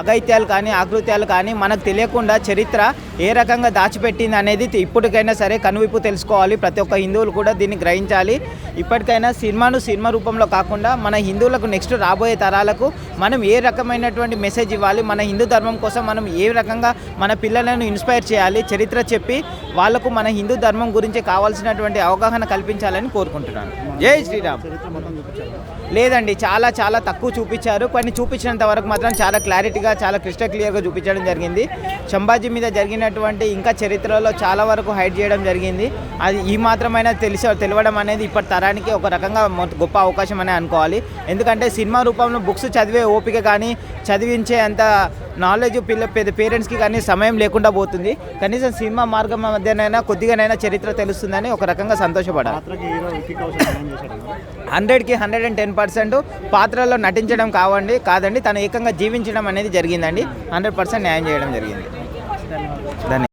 అగైత్యాలు కానీ ఆకృత్యాలు కానీ మనకు తెలియకుండా చరిత్ర ఏ రకంగా దాచిపెట్టింది అనేది ఇప్పటికైనా సరే కనువిప్పు తెలుసుకోవాలి. ప్రతి ఒక్క హిందువులు కూడా దీన్ని గ్రహించాలి. ఇప్పటికైనా సినిమాను సినిమా రూపంలో కాకుండా మన హిందువులకు నెక్స్ట్ రాబోయే తరాలకు మనం ఏ రకమైనటువంటి మెసేజ్ ఇవ్వాలి? మన హిందూ ధర్మం కోసం మనం ఏ రకంగా మన పిల్లలను ఇన్స్పైర్ చేయాలి? చరిత్ర చెప్పి వాళ్ళకు మన హిందూ ధర్మం గురించి కావాల్సినటువంటి అవగాహన కల్పించాలని కోరుకుంటున్నాను. జై శ్రీరామ్. లేదండి చాలా చాలా తక్కువ చూపించారు. కొన్ని చూపించినంత వరకు మాత్రం చాలా క్లారిటీగా చాలా క్రిస్టల్ క్లియర్గా చూపించడం జరిగింది. సంభాజీ మీద జరిగినటువంటి ఇంకా చరిత్రలో చాలా వరకు హైడ్ చేయడం జరిగింది. అది ఈ మాత్రమైనా తెలిసి తెలవడం అనేది ఇప్పటి తరానికి ఒక రకంగా గొప్ప అవకాశం అనే అనుకోవాలి. ఎందుకంటే సినిమా రూపంలో బుక్స్ చదివే ఓపిక కానీ చదివించే అంత నాలెడ్జ్ పిల్ల పెద్ద పేరెంట్స్కి కానీ సమయం లేకుండా పోతుంది. కనీసం సినిమా మార్గం మధ్యనైనా కొద్దిగానైనా చరిత్ర తెలుస్తుందని ఒక రకంగా సంతోషపడాలి. హండ్రెడ్కి హండ్రెడ్ అండ్ టెన్ పర్సెంట్ పాత్రలో నటించడం కావండి కాదండి తను ఏకంగా జీవించడం అనేది జరిగిందండి. హండ్రెడ్ పర్సెంట్ న్యాయం చేయడం జరిగింది. ధన్యవాదాలు.